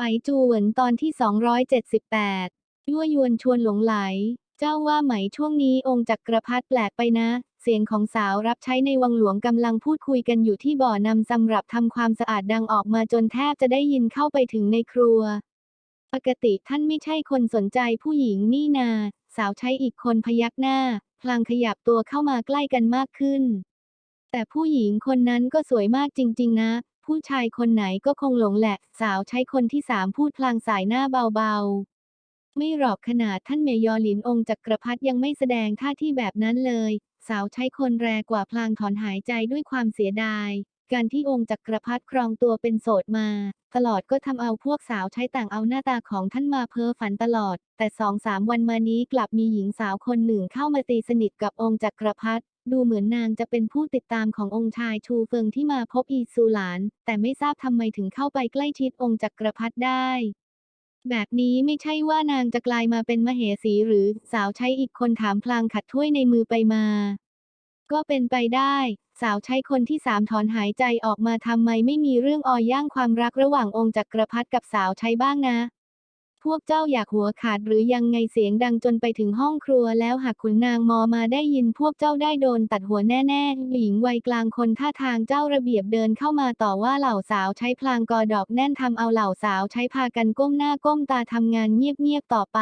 ไปจูเหวินตอนที่ 278 ยั่วยวนชวนหลงไหล เจ้าว่าไหมช่วงนี้องค์จักรพรรดิแปลกไปนะ เสียงของสาวรับใช้ในวังหลวงกำลังพูดคุยกันอยู่ที่บ่อนำสำหรับทำความสะอาดดังออกมาจนแทบจะได้ยินเข้าไปถึงในครัว ปกติท่านไม่ใช่คนสนใจผู้หญิงนี่นา สาวใช้อีกคนพยักหน้า พลางขยับตัวเข้ามาใกล้กันมากขึ้น แต่ผู้หญิงคนนั้นก็สวยมากจริง ๆ นะ ผู้ชายคนไหนก็คงหลงแหละ สาวใช้คนที่สามพูดพลางสายหน้าเบาๆ ไม่หรอกขนาดท่านเมยอหลินองค์จักรพรรดิยังไม่แสดงท่าที่แบบนั้นเลย สาวใช้คนแรกว่าพลางถอนหายใจด้วยความเสียดาย การที่องค์จักรพรรดิครองตัวเป็นโสดมา ตลอดก็ทำเอาพวกสาวใช้ต่างเอาหน้าตาของท่านมาเพ้อฝันตลอด แต่สองสามวันมานี้กลับมีหญิงสาวคนหนึ่งเข้ามาตีสนิทกับองค์จักรพรรดิ ดูเหมือนนางจะเป็นผู้ติดตามขององค์ชายชูเฟิงที่มาพบอีซูหลาน แต่ไม่ทราบทำไมถึงเข้าไปใกล้ชิดองค์จักรพรรดิได้ แบบนี้ไม่ใช่ว่านางจะกลายมาเป็นมเหสีหรือสาวใช้อีกคนถามพลางขัดถ้วยในมือไปมา ก็เป็นไปได้ สาวใช้คนที่สามถอนหายใจออกมาทำไมไม่มีเรื่องออย่างความรักระหว่างองค์จักรพรรดิกับสาวใช้บ้างนะ พวกเจ้าอยากหัวขาดหรือยังไงเสียงดังจนไปถึงห้องครัวแล้วหากขุนนางมอมาได้ยินพวกเจ้าได้โดนตัดหัวแน่ๆ หญิงวัยกลางคนท่าทางเจ้าระเบียบเดินเข้ามาต่อว่าเหล่าสาวใช้พลางกอดอกแน่นทำเอาเหล่าสาวใช้พากันก้มหน้าก้มตาทำงานเงียบๆต่อไป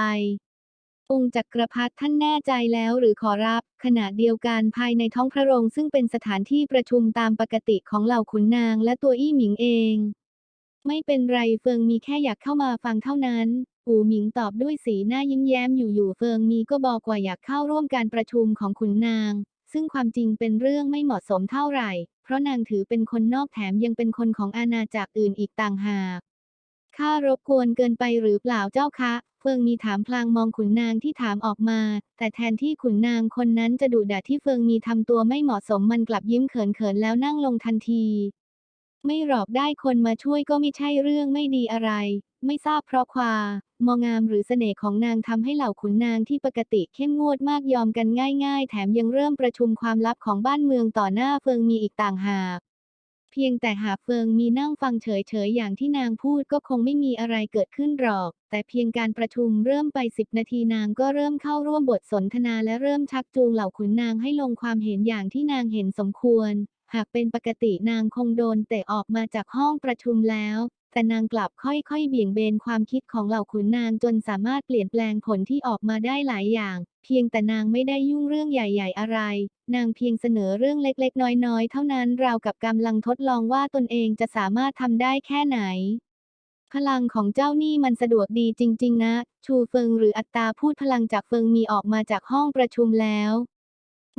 องค์จักรพรรดิท่านแน่ใจแล้วหรือขอรับ ขณะเดียวกันภายในท้องพระโรงซึ่งเป็นสถานที่ประชุมตามปกติของเหล่าขุนนางและตัวอี้หมิงเอง ไม่เป็นไรเฟิงมีแค่อยากเข้ามาฟังเท่านั้นอูหมิงตอบด้วยสีหน้ายิ้มแย้มอยู่ๆเฟิงมีก็บอกว่าอยากเข้าร่วมการประชุมของขุนนาง ซึ่งความจริงเป็นเรื่องไม่เหมาะสมเท่าไหร่ เพราะนางถือเป็นคนนอกแถมยังเป็นคนของอาณาจักรอื่นอีกต่างหากข้ารบกวนเกินไปหรือเปล่าเจ้าคะ เฟิงมีถามพลางมองขุนนางที่ถามออกมา แต่แทนที่ขุนนางคนนั้นจะดุด่าที่เฟิงมีทำตัวไม่เหมาะสมมันกลับยิ้มเขินๆแล้วนั่งลงทันที ไม่หรอกได้คนมาช่วยก็ไม่ใช่เรื่องไม่ดีอะไร ไม่ทราบเพราะความมองามหรือเสน่ห์ของนางทำให้เหล่าขุนนางที่ปกติเข้มงวดมากยอมกันง่าย ๆ แถมยังเริ่มประชุมความลับของบ้านเมืองต่อหน้าเฟิงมีอีกต่างหากเพียงแต่หากเฟิงมีนั่งฟังเฉยๆอย่างที่นางพูดก็คงไม่มีอะไรเกิดขึ้นหรอก แต่เพียงการประชุมเริ่มไปสิบนาทีนางก็เริ่มเข้าร่วมบทสนทนาและเริ่มชักจูงเหล่าขุนนางให้ลงความเห็นอย่างที่นางเห็นสมควรากเป็นปกตินางคงโดนเตะออกมาจากห้องประชุมแล้ว แต่นางกลับค่อยๆ เบี่ยงเบนความคิดของเหล่าขุนนางจนสามารถเปลี่ยนแปลงผลที่ออกมาได้หลายอย่าง เพียงแต่นางไม่ได้ยุ่งเรื่องใหญ่ ๆ อะไร นางเพียงเสนอเรื่องเล็กๆ น้อยๆ เท่านั้นราวกับกำลังทดลองว่าตนเองจะสามารถทำได้แค่ไหนพลังของเจ้านี่มันสะดวกดีจริง ๆ นะ ชูเฟิงหรืออัตตาพูดพลังจากเฟิงมีออกมาจากห้องประชุมแล้ว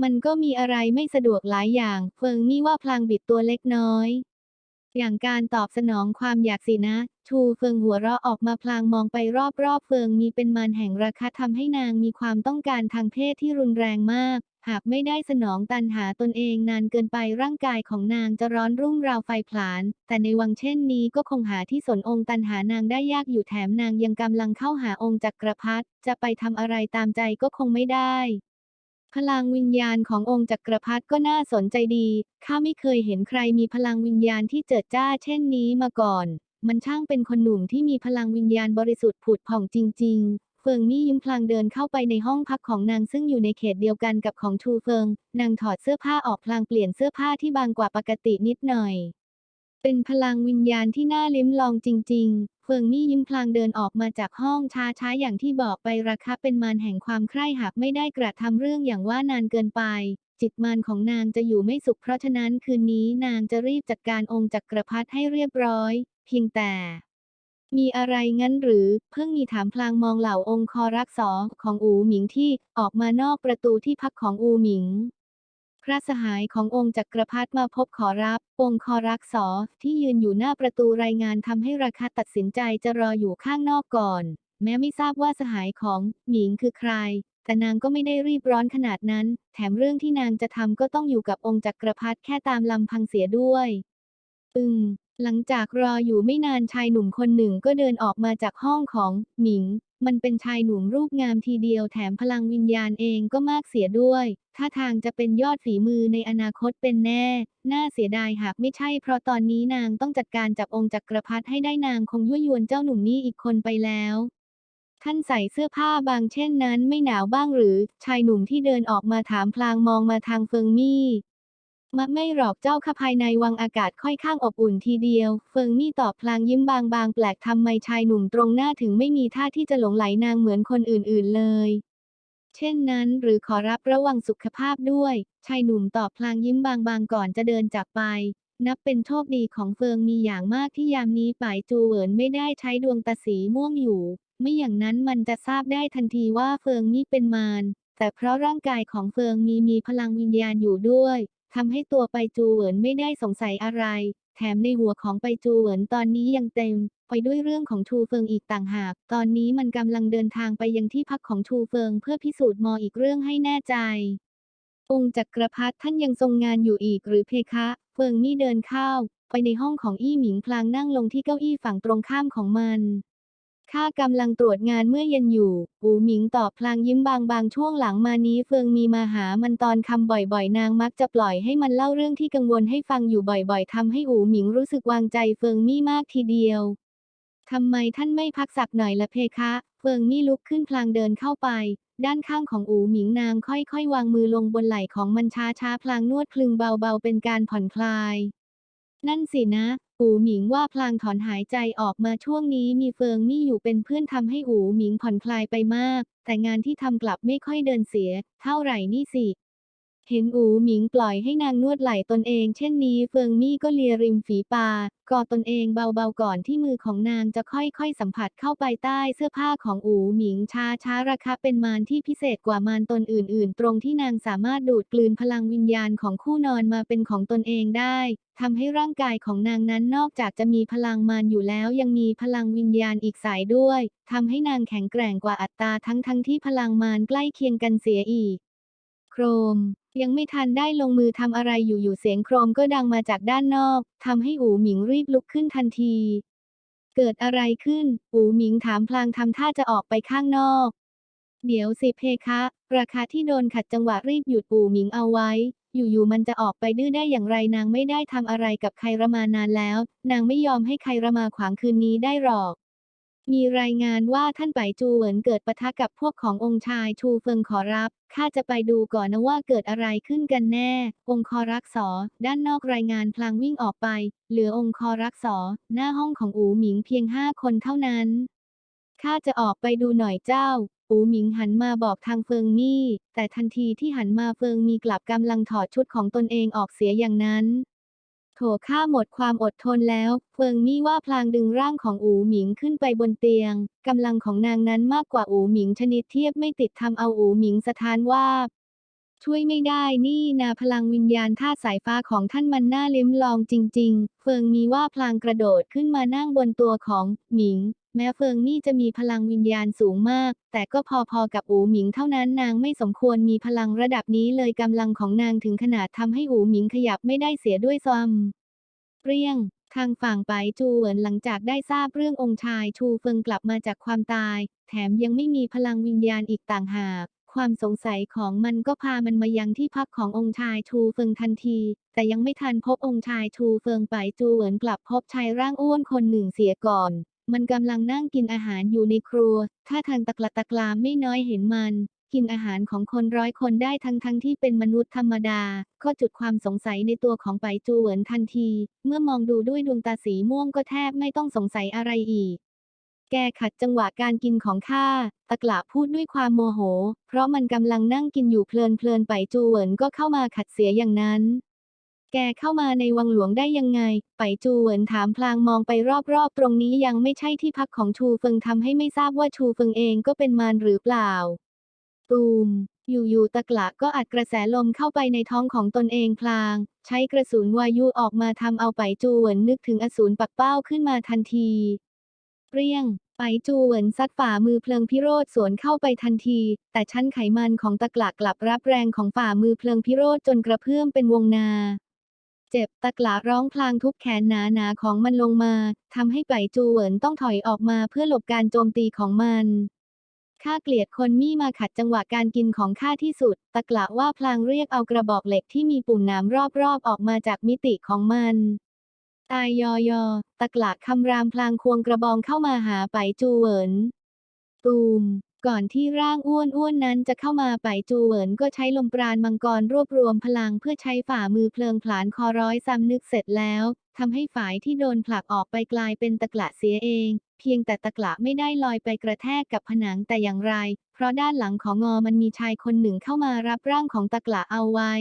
มันก็มีอะไรไม่สะดวกหลายอย่าง เฟิงนี่ว่าพลางบิดตัวเล็กน้อย อย่างการตอบสนองความอยากสินะชูเฟิงหัวเราะออกมาพลางมองไปรอบๆ เฟิงมีเป็นมารแห่งราคาทำให้นางมีความต้องการทางเพศที่รุนแรงมาก หากไม่ได้สนองตันหาตนเองนานเกินไปร่างกายของนางจะร้อนรุ่มราวไฟผลาญ แต่ในวังเช่นนี้ก็คงหาที่สนองค์ตันหานางได้ยากอยู่แถมนางยังกำลังเข้าหาองค์จักรพรรดิจะไปทำอะไรตามใจก็คงไม่ได้ พลังวิญญาณขององค์จักรพรรดิก็น่าสนใจดี ข้าไม่เคยเห็นใครมีพลังวิญญาณที่เจิดจ้าเช่นนี้มาก่อน มันช่างเป็นคนหนุ่มที่มีพลังวิญญาณบริสุทธิ์ผุดผ่องจริง ๆเฟิงนี่ยิ้มพลางเดินเข้าไปในห้องพักของนางซึ่งอยู่ในเขตเดียวกันกับของชูเฟิง นางถอดเสื้อผ้าออกพลางเปลี่ยนเสื้อผ้าที่บางกว่าปกตินิดหน่อย เป็นพลังวิญญาณที่น่าลิ้มลองจริง ๆ เฟิงนี่ยิ้มพลางเดินออกมาจากห้องช้าๆอย่างที่บอกไปราคาเป็นมารแห่งความใคร่หากไม่ได้กระทำเรื่องอย่างว่านานเกินไป จิตมารของนางจะอยู่ไม่สุขเพราะฉะนั้นคืนนี้นางจะรีบจัดการองค์จักรพรรดิให้เรียบร้อย เพียงแต่ มีอะไรงั้นหรือ เพิ่งมีถามพลางมองเหล่าองค์คอรักษอของอูหมิงที่ออกมานอกประตูที่พักของอูหมิง ระสหายขององค์จักรพรรดิมาพบขอรับ องค์คอรักษอที่ยืนอยู่หน้าประตูรายงานทำให้ราคาตัดสินใจจะรออยู่ข้างนอกก่อน แม้ไม่ทราบว่าสหายของหมิงคือใคร แต่นางก็ไม่ได้รีบร้อนขนาดนั้น แถมเรื่องที่นางจะทำก็ต้องอยู่กับองค์จักรพรรดิแค่ตามลำพังเสียด้วย อึง หลังจากรออยู่ไม่นานชายหนุ่มคนหนึ่งก็เดินออกมาจากห้องของหมิง มันเป็นชายหนุ่มรูปงามทีเดียวแถมพลังวิญญาณเองก็มากเสียด้วย ท่าทางจะเป็นยอดฝีมือในอนาคตเป็นแน่ น่าเสียดายหากไม่ใช่เพราะตอนนี้นางต้องจัดการจับองค์จักรพรรดิให้ได้นางคงยั่วยวนเจ้าหนุ่มนี่อีกคนไปแล้วท่านใส่เสื้อผ้าบางเช่นนั้นไม่หนาวบ้างหรือ ชายหนุ่มที่เดินออกมาถามพลางมองมาทางเฟิงมี่ มะไม่หรอกเจ้าค่ะภายในวังอากาศค่อยข้างอบอุ่นทีเดียว เฟิงมี่ตอบพลางยิ้มบางๆ แปลกทำไมชายหนุ่มตรงหน้าถึงไม่มีท่าที่จะหลงไหลนางเหมือนคนอื่นๆเลย เช่นนั้นหรือขอรับระวังสุขภาพด้วย ชายหนุ่มตอบพลางยิ้มบางๆ ก่อนจะเดินจากไป นับเป็นโชคดีของเฟิงมีอย่างมากที่ยามนี้ป่ายจูเหวินไม่ได้ใช้ดวงตาสีม่วงอยู่ ไม่อย่างนั้นมันจะทราบได้ทันทีว่าเฟิงนี่เป็นมารแต่เพราะร่างกายของเฟิงมีมีพลังวิญญาณอยู่ด้วย ทำให้ตัวไปจูเหวินไม่ได้สงสัยอะไร แถมในหัวของไปจูเหวินตอนนี้ยังเต็ม ไปด้วยเรื่องของชูเฟิงอีกต่างหาก ตอนนี้มันกำลังเดินทางไปยังที่พักของชูเฟิงเพื่อพิสูจน์มออีกเรื่องให้แน่ใจ องค์จักรพรรดิท่านยังทรงงานอยู่อีกหรือเพคะ เฟิงนี่เดินเข้า ไปในห้องของอี้หมิงพลางนั่งลงที่เก้าอี้ฝั่งตรงข้ามของมัน ข้ากำลังตรวจงานเมื่อเย็นอยู่ อูหมิงตอบพลางยิ้มบางบางช่วงหลังมานี้เฟิงมีมาหามันตอนคำบ่อยๆ นางมักจะปล่อยให้มันเล่าเรื่องที่กังวลให้ฟังอยู่บ่อยๆทำให้อูหมิงรู้สึกวางใจเฟิงมี่มากทีเดียวทำไมท่านไม่พักสักหน่อยละเพคะ เฟิงมี่ลุกขึ้นพลางเดินเข้าไป ด้านข้างของอูหมิงนางค่อยๆ วางมือลงบนไหล่ของมันช้าๆ พลางนวดคลึงเบาๆ เป็นการผ่อนคลาย นั่นสินะ อูหมิงว่าพลางถอนหายใจออกมาช่วงนี้มีเฟิงมี่อยู่เป็นเพื่อนทำให้อูหมิงผ่อนคลายไปมาก แต่งานที่ทำกลับไม่ค่อยเดินเสีย เท่าไหร่นี่สิ เห็นอูหมิงปล่อยให้นางนวดไหล่ตนเอง เช่นนี้เฟิงมี่ก็เลียริมฝีปากอดตนเองเบาๆก่อนที่มือของนางจะค่อยๆ สัมผัสเข้าไปใต้เสื้อผ้าของอูหมิงช้าช้าๆราคาเป็นมารที่พิเศษกว่ามารตนอื่นๆ ตรงที่นางสามารถดูดกลืนพลังวิญญาณของคู่นอนมาเป็นของตนเองได้ทำให้ร่างกายของนางนั้นนอกจากจะมีพลังมารอยู่แล้วยังมีพลังวิญญาณอีกสายด้วยทำให้นางแข็งแกร่งกว่าอัตตาทั้งๆที่พลังมารใกล้เคียงกันเสียอีก ครม ยังไม่ทันได้ลงมือทำอะไรอยู่ๆเสียงโครมก็ดังมาจากด้านนอกทำให้อูหมิงรีบลุกขึ้นทันที เกิดอะไรขึ้น อูหมิงถามพลางทำท่าจะออกไปข้างนอก เดี๋ยวสิเพคะ ราคาที่โดนขัดจังหวะรีบหยุดอูหมิงเอาไว้ อยู่ๆมันจะออกไปดื้อได้อย่างไรนางไม่ได้ทำอะไรกับใครระมานานแล้ว นางไม่ยอมให้ใครระมาขวางคืนนี้ได้หรอก มีรายงานว่าท่านไปจูเหวินเกิดปะทะกับพวกขององค์ชายชูเฟิงขอรับ ข้าจะไปดูก่อนนะว่าเกิดอะไรขึ้นกันแน่ องค์คอรักษอ ด้านนอกรายงานพลางวิ่งออกไป เหลือองค์คอรักษอ หน้าห้องของอูหมิงเพียงห้าคนเท่านั้น ข้าจะออกไปดูหน่อยเจ้า อูหมิงหันมาบอกทางเฟิงมี่ แต่ทันทีที่หันมาเฟิงมีกลับกำลังถอดชุดของตนเองออกเสียอย่างนั้น โถข้าหมดความอดทนแล้ว เฟิงมี่ว่าพลางดึงร่างของอูหมิงขึ้นไปบนเตียง กำลังของนางนั้นมากกว่าอูหมิงชนิดเทียบไม่ติดทำเอาอูหมิงสะท้านว่าช่วยไม่ได้นี่นาพลังวิญญาณธาตุสายฟ้าของท่านมันน่าลิ้มลองจริง ๆ เฟิงมีว่าพลางกระโดดขึ้นมานั่งบนตัวของหมิง แม้เฟิงมี่จะมีพลังวิญญาณสูงมาก แต่ก็พอๆกับอูหมิงเท่านั้นนางไม่สมควรมีพลังระดับนี้เลยกำลังของนางถึงขนาดทำให้อูหมิงขยับไม่ได้เสียด้วยซ้ำเปรี้ยง ทางฝั่งไปจูเหวินหลังจากได้ทราบเรื่ององค์ชายชูเฟิงกลับมาจากความตาย แถมยังไม่มีพลังวิญญาณอีกต่างหากความสงสัยของมันก็พามันมายังที่พักขององค์ชายชูเฟิงทันที แต่ยังไม่ทันพบองค์ชายชูเฟิงไปจูเหวินกลับพบชายร่างอ้วนคนหนึ่งเสียก่อน มันกำลังนั่งกินอาหารอยู่ในครัวถ้าทางตะกละตะกรามไม่น้อยเห็นมัน กินอาหารของคนร้อยคนได้ทั้งทั้งที่เป็นมนุษย์ธรรมดา ก็จุดความสงสัยในตัวของไปจูเหวินทันที เมื่อมองดูด้วยดวงตาสีม่วงก็แทบไม่ต้องสงสัยอะไรอีก แกขัดจังหวะการกินของข้า ตะกละพูดด้วยความโมโห เพราะมันกำลังนั่งกินอยู่เพลินเพลินๆไปจูเหวินก็เข้ามาขัดเสียอย่างนั้น แกเข้ามาในวังหลวงได้ยังไง ไปจูเหวินถามพลางมองไปรอบๆ ตรงนี้ยังไม่ใช่ที่พักของชูเฟิงทำให้ไม่ทราบว่าชูเฟิงเองก็เป็นมารหรือเปล่า ตูม อยู่ๆตะกละก็อัดกระแสลมเข้าไปในท้องของตนเองพลาง ใช้กระสุนวายุออกมาทำเอาไปจูเหวินนึกถึงอสูรปักเป้าขึ้นมาทันที เปรี้ยง ไปจูเหวินซัดฝ่ามือเพลิงพิโรธสวนเข้าไปทันที แต่ชั้นไขมันของตะกละกลับรับแรงของฝ่ามือเพลิงพิโรธจนกระเพื่อมเป็นวงนา เจ็บตะกละร้องพลางทุบแขนหนาๆของมันลงมา ทำให้ไปจูเหวินต้องถอยออกมาเพื่อหลบการโจมตีของมันข้าเกลียดคนมี่มาขัดจังหวะการกินของข้าที่สุด ตะกละว่าพลางเรียกเอากระบอกเหล็กที่มีปุ่มนามรอบๆ ออกมาจากมิติของมัน ตายยอยอ ตะกละคำรามพลางควงกระบองเข้ามาหาไปจูเหวิน ตูม ก่อนที่ร่างอ้วนๆนั้นจะเข้ามาไปจูเหวินก็ใช้ลมปราณมังกรรวบรวมพลังเพื่อใช้ฝ่ามือเพลิงผลาญคอร้อยซ้ำนึกเสร็จแล้วทำให้ฝ่ายที่โดนผลักออกไปกลายเป็นตะกละเสียเอง เพียงแต่ตะกละไม่ได้ลอยไปกระแทกกับผนังแต่อย่างไร เพราะด้านหลังของงอมันมีชายคนหนึ่งเข้ามารับร่างของตะกละเอาไว้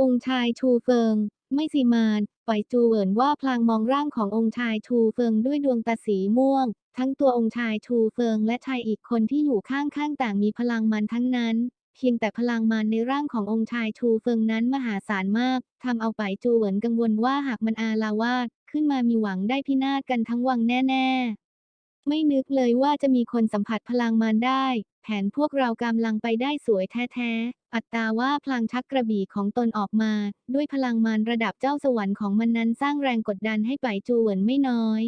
องค์ชายชูเฟิง ไม่สิมานปล่อยจูเหวินว่าพลางมองร่างขององค์ชายชูเฟิงด้วยดวงตาสีม่วง ทั้งตัวองค์ชายชูเฟิงและชายอีกคนที่อยู่ข้างๆต่างมีพลังมันทั้งนั้น เพียงแต่พลังมันในร่างขององค์ชายชูเฟิงนั้นมหาศาลมากทำเอาไปจูเหวินกังวลว่าหากมันอาลาวาดขึ้นมามีหวังได้พินาศกันทั้งวังแน่ๆ ไม่นึกเลยว่าจะมีคนสัมผัสพลังมันได้ แผนพวกเรากำลังไปได้สวยแท้ๆ อัตตาว่าพลางชักกระบี่ของตนออกมา ด้วยพลังมันระดับเจ้าสวรรค์ของมันนั้นสร้างแรงกดดันให้ไปจูเหวินไม่น้อย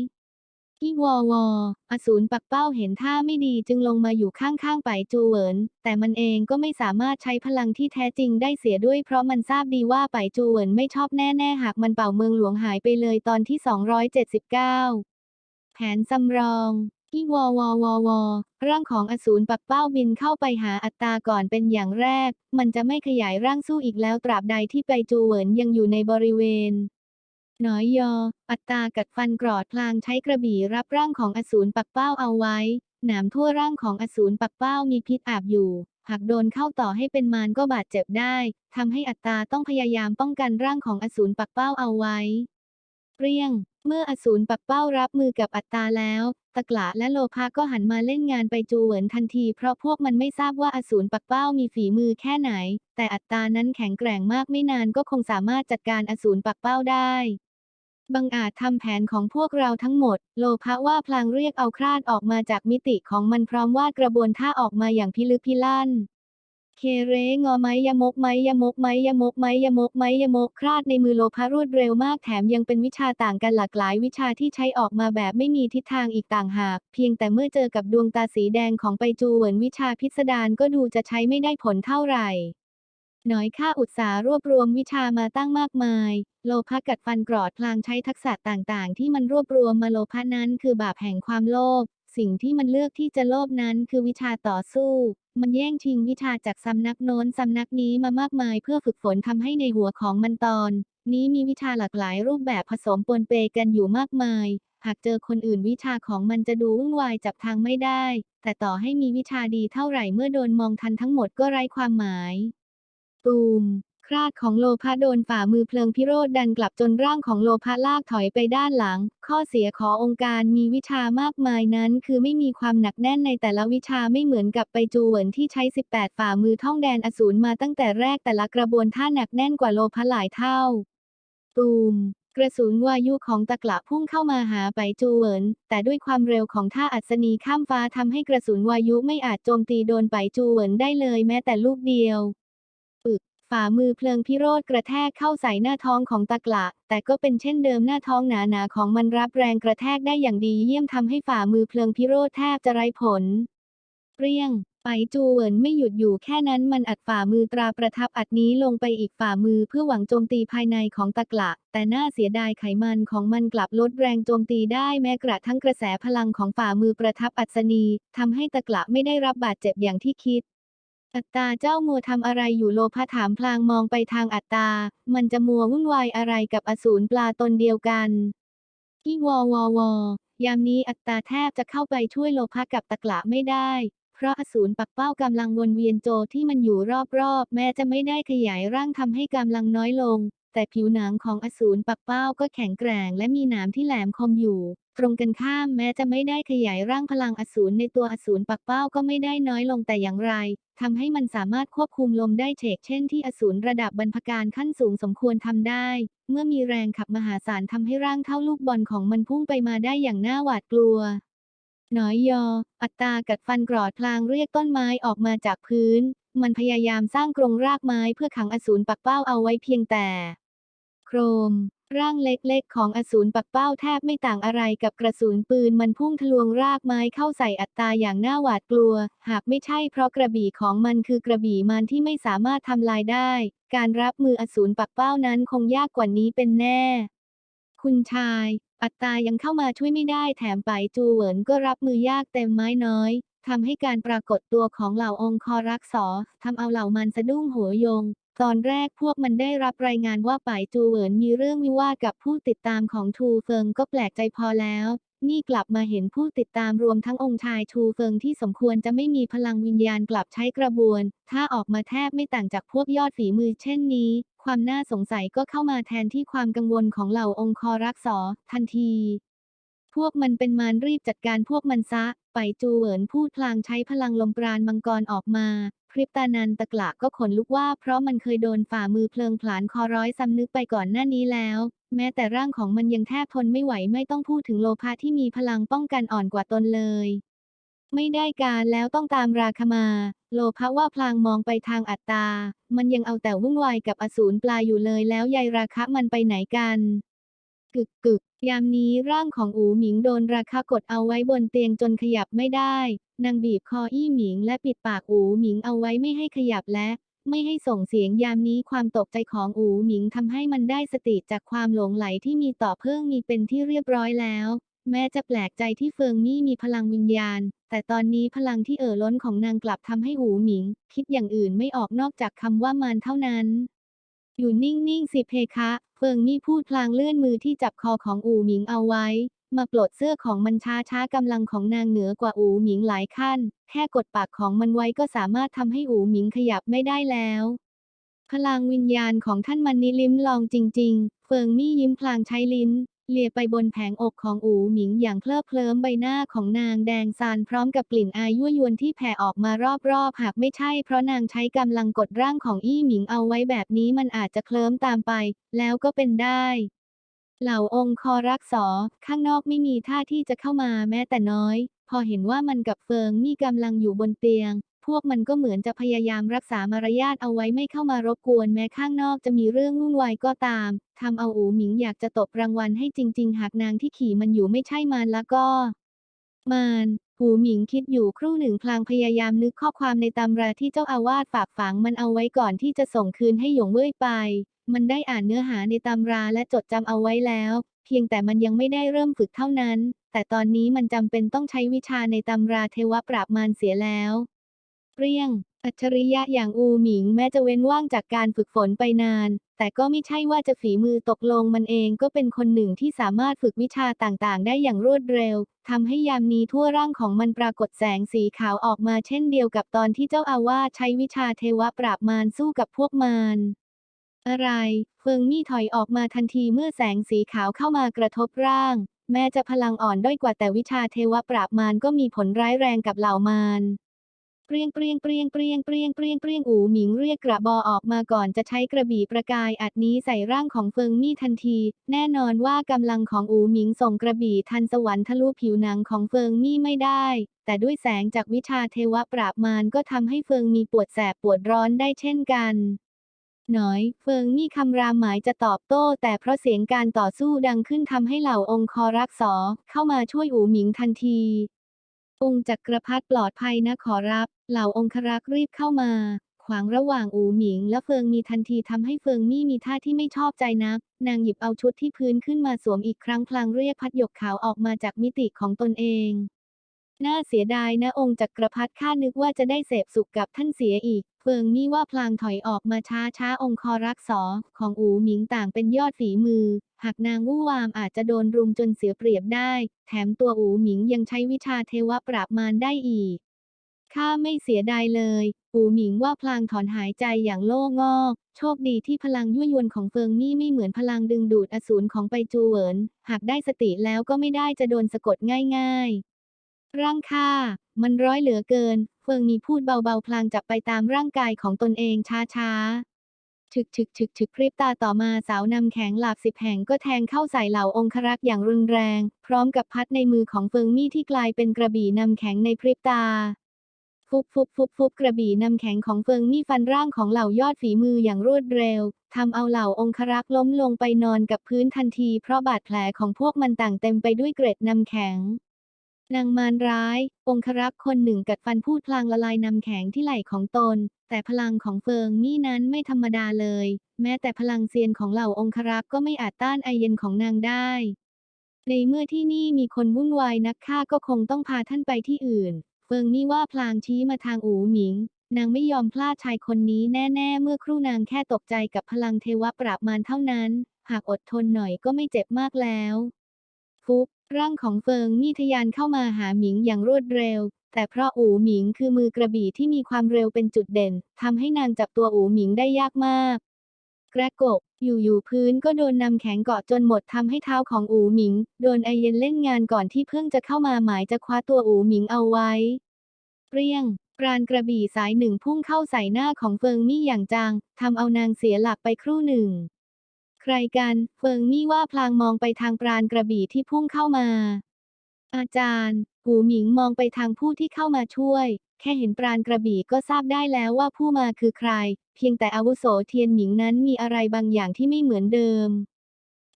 อีวอวออสูรปักเป้าเห็นท่าไม่ดีจึงลงมาอยู่ข้างๆไปจูเหวิน แต่มันเองก็ไม่สามารถใช้พลังที่แท้จริงได้เสียด้วยเพราะมันทราบดีว่าไปจูเหวินไม่ชอบแน่ๆหากมันเป่าเมืองหลวงหายไปเลยตอนที่ 279 แผนสำรองอีวอวอวอวอร่างของอสูรปักเป้าบินเข้าไปหาอัตตาก่อนเป็นอย่างแรก มันจะไม่ขยายร่างสู้อีกแล้วตราบใดที่ไปจูเหวินยังอยู่ในบริเวณ น้อยยออัตตากัดฟันกรอดพลางใช้กระบี่รับร่างของอสูรปักเป้าเอาไว้ หนามทั่วร่างของอสูรปักเป้ามีพิษอาบอยู่ หากโดนเข้าต่อให้เป็นมารก็บาดเจ็บได้ ทำให้อัตตาต้องพยายามป้องกันร่างของอสูรปักเป้าเอาไว้ เปรี้ยง เมื่ออสูรปักเป้ารับมือกับอัตตาแล้ว ตะกละและโลภะก็หันมาเล่นงานไปจูเหวินทันที เพราะพวกมันไม่ทราบว่าอสูรปักเป้ามีฝีมือแค่ไหน แต่อัตตานั้นแข็งแกร่งมากไม่นานก็คงสามารถจัดการอสูรปักเป้าได้ บังอาจทำแผนของพวกเราทั้งหมด โลภะว่าพลางเรียกเอาคราดออกมาจากมิติของมันพร้อมวาดกระบวนท่าออกมาอย่างพิลึกพิลั่น เคเรงอไม้ยมกไม้ยมกไม้ยมกไม้ยมกไม้ยมกคราดในมือโลภะรวดเร็วมากแถมยังเป็นวิชาต่างกันหลากหลายวิชาที่ใช้ออกมาแบบไม่มีทิศทางอีกต่างหาก เพียงแต่เมื่อเจอกับดวงตาสีแดงของไปจูเหวินวิชาพิสดารก็ดูจะใช้ไม่ได้ผลเท่าไหร่ น้อยข้าอุตสาหรวบรวมวิชามาตั้งมากมาย โลภะกัดฟันกรอดพลางใช้ทักษะต่างๆ ที่มันรวบรวมมาโลภะนั้นคือบาปแห่งความโลภ สิ่งที่มันเลือกที่จะโลภนั้นคือวิชาต่อสู้ มันแย่งชิงวิชาจากสำนักโน้นสำนักนี้มามากมายเพื่อฝึกฝนทำให้ในหัวของมันตอน นี้มีวิชาหลากหลายรูปแบบผสมปนเปกันอยู่มากมาย หากเจอคนอื่นวิชาของมันจะดูวุ่นวายจับทางไม่ได้ แต่ต่อให้มีวิชาดีเท่าไหร่เมื่อโดนมองทันทั้งหมดก็ไร้ความหมาย ตูม คราดของโลภะโดนฝ่ามือเพลิงพิโรธดันกลับจนร่างของโลภะลากถอยไปด้านหลัง ข้อเสียขององค์การมีวิชามากมายนั้น คือไม่มีความหนักแน่นในแต่ละวิชาไม่เหมือนกับไปจูเหวินที่ใช้ 18 ฝ่ามือท่องแดนอสูรมาตั้งแต่แรกแต่ละกระบวนท่าหนักแน่นกว่าโลภะหลายเท่า ตูมกระสุนวายุของตะกละพุ่งเข้ามาหาไปจูเหวิน แต่ด้วยความเร็วของท่าอัศนีข้ามฟ้าทำให้กระสุนวายุไม่อาจโจมตีโดนไปจูเหวินได้เลยแม้แต่ลูกเดียว ฝ่ามือเพลิงพิโรธกระแทกเข้าใส่หน้าท้องของตะกละ แต่ก็เป็นเช่นเดิมหน้าท้องหนาๆของมันรับแรงกระแทกได้อย่างดีเยี่ยมทำให้ฝ่ามือเพลิงพิโรธแทบจะไร้ผล เปรี้ยงไปจูเวินไม่หยุดอยู่แค่นั้นมันอัดฝ่ามือตราประทับอัดนี้ลงไปอีกฝ่ามือเพื่อหวังโจมตีภายในของตะกละ แต่น่าเสียดายไขมันของมันกลับลดแรงโจมตีได้แม้กระทั่งกระแสพลังของฝ่ามือประทับอัศนีทำให้ตะกละไม่ได้รับบาดเจ็บอย่างที่คิด อัตตาเจ้ามัวทำอะไรอยู่โลภะถามพลางมองไปทางอัตตา มันจะมัววุ่นวายอะไรกับอสูรปลาตนเดียวกันที่วอวอวอยามนี้อัตตาแทบจะเข้าไปช่วยโลภะกับตะกละไม่ได้ เพราะอสูรปักเป้ากำลังวนเวียนโจที่มันอยู่รอบๆ แม้จะไม่ได้ขยายร่างทำให้กำลังน้อยลง แต่ผิวหนังของอสูรปักเป้าก็แข็งแกร่งและมีหนามที่แหลมคมอยู่ ตรงกันข้ามแม้จะไม่ได้ขยายร่างพลังอสูรในตัวอสูรปักเป้าก็ไม่ได้น้อยลงแต่อย่างไรทำให้มันสามารถควบคุมลมได้เฉกเช่นที่อสูรระดับบรรพการขั้นสูงสมควรทำได้ เมื่อมีแรงขับมหาศาลทำให้ร่างเท่าลูกบอลของมันพุ่งไปมาได้อย่างน่าหวาดกลัวน้อยยอ อัตตากัดฟันกรอดพลางเรียกต้นไม้ออกมาจากพื้น มันพยายามสร้างกรงรากไม้เพื่อขังอสูรปักเป้าเอาไว้เพียงแต่ รม ร่างเล็กๆ ของอสูรปักเป้าแทบไม่ต่างอะไรกับกระสุนปืนมันพุ่งทะลวงรากไม้เข้าใส่อัตตาอย่างน่าหวาดกลัว หากไม่ใช่เพราะกระบี่ของมันคือกระบี่มันที่ไม่สามารถทำลายได้ การรับมืออสูรปักเป้านั้นคงยากกว่านี้เป็นแน่ คุณชาย อัตตายังเข้ามาช่วยไม่ได้แถมไปจูเหวินก็รับมือยากเต็มไม้น้อยทำให้การปรากฏตัวของเหล่าองค์คอรักษอทำเอาเหล่ามันสะดุ้งหัวยง ตอนแรกพวกมันได้รับรายงานว่าป่ายจูเหวินมีเรื่องวิวาทกับผู้ติดตามของทูเฟิงก็แปลกใจพอแล้ว นี่กลับมาเห็นผู้ติดตามรวมทั้งองค์ชายทูเฟิงที่สมควรจะไม่มีพลังวิญญาณกลับใช้กระบวน ถ้าออกมาแทบไม่ต่างจากพวกยอดฝีมือเช่นนี้ ความน่าสงสัยก็เข้ามาแทนที่ความกังวลของเหล่าองค์คอรักษอทันที พวกมันเป็นมารรีบจัดการพวกมันซะ ไปจูเหวินพูดพลางใช้พลังลมปราณมังกรออกมา พริบตานันตะกละก็ขนลุกว่าเพราะมันเคยโดนฝ่ามือเพลิงผลาญคอร้อยสำนึกไปก่อนหน้านี้แล้ว แม้แต่ร่างของมันยังแทบทนไม่ไหวไม่ต้องพูดถึงโลภะที่มีพลังป้องกันอ่อนกว่าตนเลย ไม่ได้การแล้วต้องตามราคมา โลภะว่าพลางมองไปทางอัตตา มันยังเอาแต่วุ่นวายกับอสูรปลาอยู่เลยแล้วยายราคะมันไปไหนกัน กึกกึกยามนี้ร่างของอูหมิงโดนราคากดเอาไว้บนเตียงจนขยับไม่ได้ นางบีบคออี้หมิงและปิดปากอูหมิงเอาไว้ไม่ให้ขยับและ ไม่ให้ส่งเสียงยามนี้ความตกใจของอูหมิงทำให้มันได้สติจากความหลงไหลที่มีต่อเพิ่งมีเป็นที่เรียบร้อยแล้ว แม้จะแปลกใจที่เฟิงมี่มีพลังวิญญาณ แต่ตอนนี้พลังที่เอ่อล้นของนางกลับทำให้อูหมิง คิดอย่างอื่นไม่ออกนอกจากคำว่ามารเท่านั้น อยู่นิ่งๆสิเพคะ เฟิงมี่พูดพลางเลื่อนมือที่จับคอของอูหมิงเอาไว้ มาปลดเสื้อของมันช้าช้ากำลังของนางเหนือกว่าอูหมิงหลายขั้น แค่กดปากของมันไว้ก็สามารถทำให้อูหมิงขยับไม่ได้แล้ว พลังวิญญาณของท่านมันนิลิ้มลองจริง ๆ เฟิงมี่ยิ้มพลางใช้ลิ้น เลียไปบนแผงอกของอูหมิงอย่างเคลิบเคลิ้มใบหน้าของนางแดงซานพร้อมกับกลิ่นอายยั่วยวนที่แผ่ออกมารอบๆ หากไม่ใช่เพราะนางใช้กำลังกดร่างของอี้หมิงเอาไว้แบบนี้มันอาจจะเคลิ้มตามไป แล้วก็เป็นได้ เหล่าองค์คอรักษอข้างนอกไม่มีท่าที่จะเข้ามาแม้แต่น้อย พอเห็นว่ามันกับเฟิงมีกำลังอยู่บนเตียง พวกมันก็เหมือนจะพยายามรักษามารยาทเอาไว้ไม่เข้ามารบกวนแม้ข้างนอกจะมีเรื่องวุ่นวายก็ตามทำเอาอูหมิงอยากจะตบรางวัลให้จริง ๆ หากนางที่ขี่มันอยู่ไม่ใช่มารแล้วก็มารหูหมิงคิดอยู่ครู่หนึ่งพลางพยายามนึกข้อความในตำราที่เจ้าอาวาสฝากฝังมันเอาไว้ก่อนที่จะส่งคืนให้หยงเว่ยไป มันได้อ่านเนื้อหาในตำราและจดจำเอาไว้แล้ว เพียงแต่มันยังไม่ได้เริ่มฝึกเท่านั้น แต่ตอนนี้มันจำเป็นต้องใช้วิชาในตำราเทวปราบมารเสียแล้ว เปรี้ยง อัจฉริยะอย่างอูหมิงแม้จะเว้นว่างจากการฝึกฝนไปนาน แต่ก็ไม่ใช่ว่าจะฝีมือตกลงมันเองก็เป็นคนหนึ่งที่สามารถฝึกวิชาต่างๆ ได้อย่างรวดเร็วทำให้ยามนี้ทั่วร่างของมันปรากฏแสงสีขาวออกมาเช่นเดียวกับตอนที่เจ้าอาวาสใช้วิชาเทวปราบมารสู้กับพวกมารอะไร เฟิงมี่ถอยออกมาทันทีเมื่อแสงสีขาวเข้ามากระทบร่าง แม้จะพลังอ่อนด้อยกว่าแต่วิชาเทวปราบมารก็มีผลร้ายแรงกับเหล่ามาร เปรียงเปรียงเปรียงเปรียงเปรียงเปรียงเปรียงอูหมิงเรียกกระบอออกมาก่อนจะใช้กระบี่ประกายอัดนี้ใส่ร่างของเฟิงมี่ทันที แน่นอนว่ากำลังของอูหมิงส่งกระบี่ทันสวรรค์ทะลุผิวหนังของเฟิงมี่ไม่ได้ แต่ด้วยแสงจากวิชาเทวปราบมารก็ทำให้เฟิงมีปวดแสบปวดร้อนได้เช่นกันหน่อย เฟิงมี่คำรามหมายจะตอบโต้ แต่เพราะเสียงการต่อสู้ดังขึ้นทำให้เหล่าองค์คอรักษอเข้ามาช่วยอูหมิงทันที องค์จักรพรรดิปลอดภัยนะขอรับ เหล่าองครักษ์รีบเข้ามา ขวางระหว่างอูหมิง และเฟิงมีทันทีทำให้เฟิงมี่มีท่าที่ไม่ชอบใจนัก นางหยิบเอาชุดที่พื้นขึ้นมาสวมอีกครั้งพลางเรียกพัดหยกขาวออกมาจากมิติของตนเอง น่าเสียดายนะองค์จักรพรรดิข้านึกว่าจะได้เสพสุขกับท่านเสียอีกเฟิงมี่ว่าพลางถอยออกมาช้าช้าองค์คอรักษอของอูหมิงต่างเป็นยอดฝีมือ หากนางวู่วามอาจจะโดนรุมจนเสียเปรียบได้ แถมตัวอูหมิงยังใช้วิชาเทวปราบมารได้อีกข้าไม่เสียดายเลย อูหมิงว่าพลางถอนหายใจอย่างโล่งอกโชคดีที่พลังยั่วยวนของเฟิงมี่ไม่เหมือนพลังดึงดูดอสูรของไปจูเหวิน หากได้สติแล้วก็ไม่ได้จะโดนสะกดง่าย ๆ ร่างข้ามันร้อยเหลือเกิน เฟิงมีพูดเบาๆพลางจับไปตามร่างกายของตนเองช้าๆฉึกฉึกฉึกฉึกพริบตาต่อมาสาวนำแข็งหลาบสิบแห่งก็แทงเข้าใส่เหล่าองครักษ์อย่างรุนแรง พร้อมกับพัดในมือของเฟิงมี่ที่กลายเป็นกระบี่นำแข็งในพริบตาฟิฟุบฟุบฟุบฟุบกระบี่นำแข็งของเฟิงมี่ฟันร่างของเหล่ายอดฝีมืออย่างรวดเร็วทำเอาเหล่าองครักษ์ล้มลงไปนอนกับพื้นทันทีเพราะบาดแผลของพวกมันต่างเต็มไปด้วยเกร็ดนำแข็ง นางมารร้าย องครักษ์คนหนึ่งกัดฟันพูดพลางละลายนำแข็งที่ไหล่ของตน แต่พลังของเฟิงมี่นั้นไม่ธรรมดาเลย แม้แต่พลังเซียนของเหล่าองครักษ์ก็ไม่อาจต้านไอเย็นของนางได้ ในเมื่อที่นี่มีคนวุ่นวายนักฆ่าก็คงต้องพาท่านไปที่อื่น เฟิงมี่ว่าพลางชี้มาทางอูหมิง นางไม่ยอมพลาดชายคนนี้แน่ๆ เมื่อครู่นางแค่ตกใจกับพลังเทวะปราบมารเท่านั้น หากอดทนหน่อยก็ไม่เจ็บมากแล้ว ฟุบร่างของเฟิงมี่ทะยานเข้ามาหาหมิงอย่างรวดเร็ว แต่เพราะอูหมิงคือมือกระบี่ที่มีความเร็วเป็นจุดเด่นทำให้นางจับตัวอูหมิงได้ยากมากกระกกอยู่ๆพื้นก็โดนนำแข็งเกาะจนหมดทำให้เท้าของอูหมิง โดนไอเย็นเล่นงานก่อนที่เพิ่งจะเข้ามาหมายจะคว้าตัวอูหมิงเอาไว้ เปรี้ยงปราณกระบี่สายหนึ่งพุ่งเข้าใส่หน้าของเฟิงมี่อย่างจังทำเอานางเสียหลักไปครู่หนึ่ง ใครกันเฟิงมี่ว่าพลางมองไปทางปราณกระบี่ที่พุ่งเข้ามา อาจารย์ หูหมิงมองไปทางผู้ที่เข้ามาช่วย แค่เห็นปราณกระบี่ก็ทราบได้แล้วว่าผู้มาคือใคร เพียงแต่อาวุโสเทียนหมิงนั้นมีอะไรบางอย่างที่ไม่เหมือนเดิม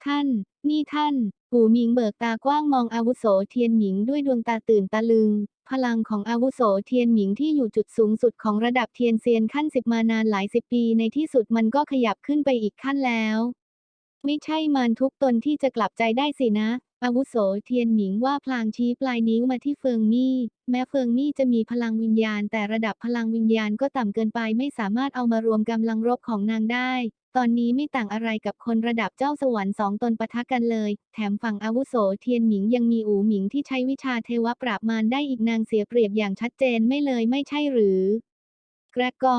ท่าน นี่ท่าน หูหมิงเบิกตากว้างมองอาวุโสเทียนหมิงด้วยดวงตาตื่นตะลึง พลังของอาวุโสเทียนหมิงที่อยู่จุดสูงสุดของระดับเทียนเซียนขั้นสิบมานานหลายสิบปีในที่สุดมันก็ขยับขึ้นไปอีกขั้นแล้ว ไม่ใช่มารทุกตนที่จะกลับใจได้สินะ อาวุโสเทียนหมิงว่าพลางชี้ปลายนิ้วมาที่เฟิงมี่ แม้เฟิงมี่จะมีพลังวิญญาณ แต่ระดับพลังวิญญาณก็ต่ำเกินไปไม่สามารถเอามารวมกำลังรบของนางได้ ตอนนี้ไม่ต่างอะไรกับคนระดับเจ้าสวรรค์สองตนปะทะกันเลย แถมฝั่งอาวุโสเทียนหมิงยังมีอูหมิงที่ใช้วิชาเทวปราบมารได้อีกนางเสียเปรียบอย่างชัดเจนไม่เลยไม่ใช่หรือ แกรกกอ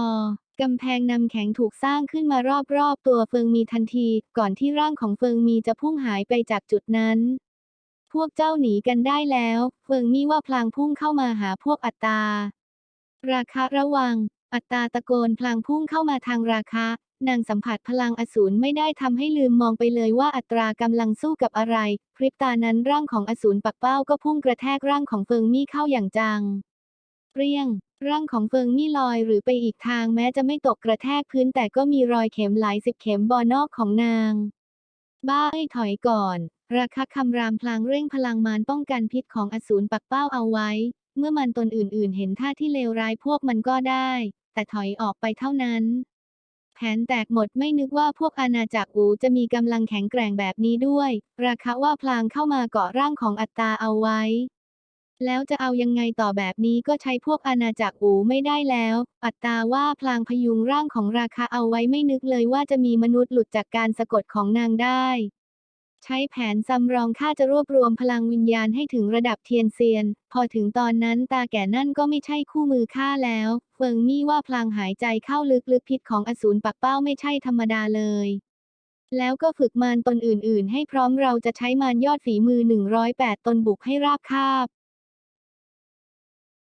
กำแพงนำแข็งถูกสร้างขึ้นมารอบๆ ตัวเฟิงมีทันที ก่อนที่ร่างของเฟิงมีจะพุ่งหายไปจากจุดนั้น พวกเจ้าหนีกันได้แล้ว เฟิงมีว่าพลางพุ่งเข้ามาหาพวกอัตตา ราคะระวัง อัตตาตะโกนพลางพุ่งเข้ามาทางราคะนางสัมผัสพลังอสูรไม่ได้ทำให้ลืมมองไปเลยว่าอัตรากำลังสู้กับอะไร พริบตานั้นร่างของอสูรปักเป้าก็พุ่งกระแทกร่างของเฟิงมี่เข้าอย่างจัง เปรี้ยง ร่างของเฟิงมี่ลอยหรือไปอีกทางแม้จะไม่ตกกระแทกพื้นแต่ก็มีรอยเข็มหลายสิบเข็มบอนอกของนาง บ้าเอ้ถอยก่อน ราคะคำรามพลางเร่งพลังมารป้องกันพิษของอสูรปักเป้าเอาไว้ เมื่อมันตนอื่นๆ เห็นท่าที่เลวร้ายพวกมันก็ได้ แต่ถอยออกไปเท่านั้น แผนแตกหมดไม่นึกว่าพวกอาณาจักรอูจะมีกำลังแข็งแกร่งแบบนี้ด้วย ราคะว่าพลางเข้ามาเกาะร่างของอัตตาเอาไว้ แล้วจะเอายังไงต่อแบบนี้ก็ใช้พวกอาณาจักรอูไม่ได้แล้ว อัตตาว่าพลางพยุงร่างของราคาเอาไว้ไม่นึกเลยว่าจะมีมนุษย์หลุดจากการสะกดของนางได้ ใช้แผนซ้ำรองข้าจะรวบรวมพลังวิญญาณให้ถึงระดับเทียนเซียน พอถึงตอนนั้นตาแก่นั่นก็ไม่ใช่คู่มือข้าแล้ว เฟิงมี่ว่าพลางหายใจเข้าลึกๆพิษของอสูรปักเป้าไม่ใช่ธรรมดาเลยแล้วก็ฝึกมารตนอื่น ๆ ให้พร้อมเราจะใช้มารยอดฝีมือ 108 ตนบุกให้ราบคาบ